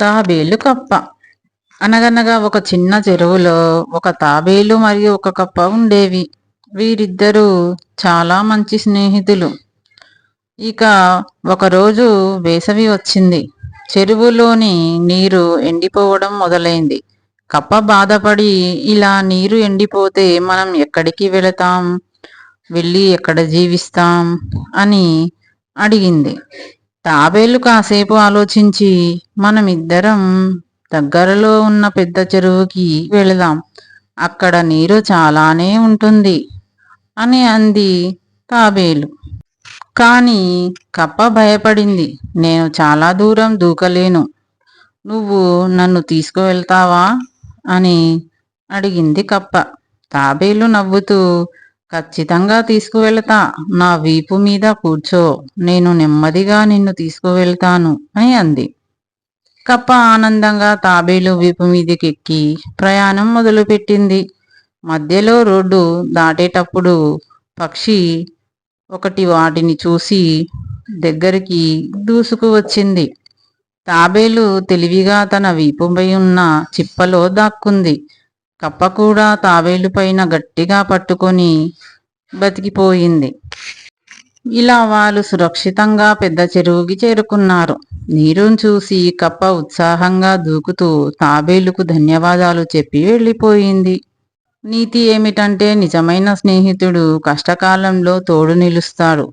తాబేలు కప్ప. అనగనగా ఒక చిన్న చెరువులో ఒక తాబేలు మరియు ఒక కప్ప ఉండేవి. వీరిద్దరూ చాలా మంచి స్నేహితులు. ఇక ఒకరోజు వేసవి వచ్చింది. చెరువులోని నీరు ఎండిపోవడం మొదలైంది. కప్ప బాధపడి ఇలా నీరు ఎండిపోతే మనం ఎక్కడికి వెళతాం? వెళ్ళి ఎక్కడ జీవిస్తాం? అని అడిగింది. తాబేలు కాసేపు ఆలోచించి మనమిద్దరం దగ్గరలో ఉన్న పెద్ద చెరువుకి వెళదాం. అక్కడ నీరు చాలానే ఉంటుంది అని అంది తాబేలు. కానీ కప్ప భయపడింది. నేను చాలా దూరం దూకలేను. నువ్వు నన్ను తీసుకువెళ్తావా? అని అడిగింది కప్ప. తాబేలు నవ్వుతూ ఖచ్చితంగా తీసుకువెళతా. నా వీపు మీద కూర్చో. నేను నెమ్మదిగా నిన్ను తీసుకువెళ్తాను అని అంది. కప్ప ఆనందంగా తాబేలు వీపు మీదకెక్కి ప్రయాణం మొదలుపెట్టింది. మధ్యలో రోడ్డు దాటేటప్పుడు పక్షి ఒకటి వాటిని చూసి దగ్గరికి దూసుకు వచ్చింది. తాబేలు తెలివిగా తన వీపుపై ఉన్న చిప్పలో దాక్కుంది. కప్ప కూడా తాబేలు పైన గట్టిగా పట్టుకొని బతికిపోయింది. ఇలా వాళ్ళు సురక్షితంగా పెద్ద చెరువుకి చేరుకున్నారు. నీరును చూసి కప్ప ఉత్సాహంగా దూకుతూ తాబేలుకు ధన్యవాదాలు చెప్పి వెళ్ళిపోయింది. నీతి ఏమిటంటే నిజమైన స్నేహితుడు కష్టకాలంలో తోడు నిలుస్తాడు.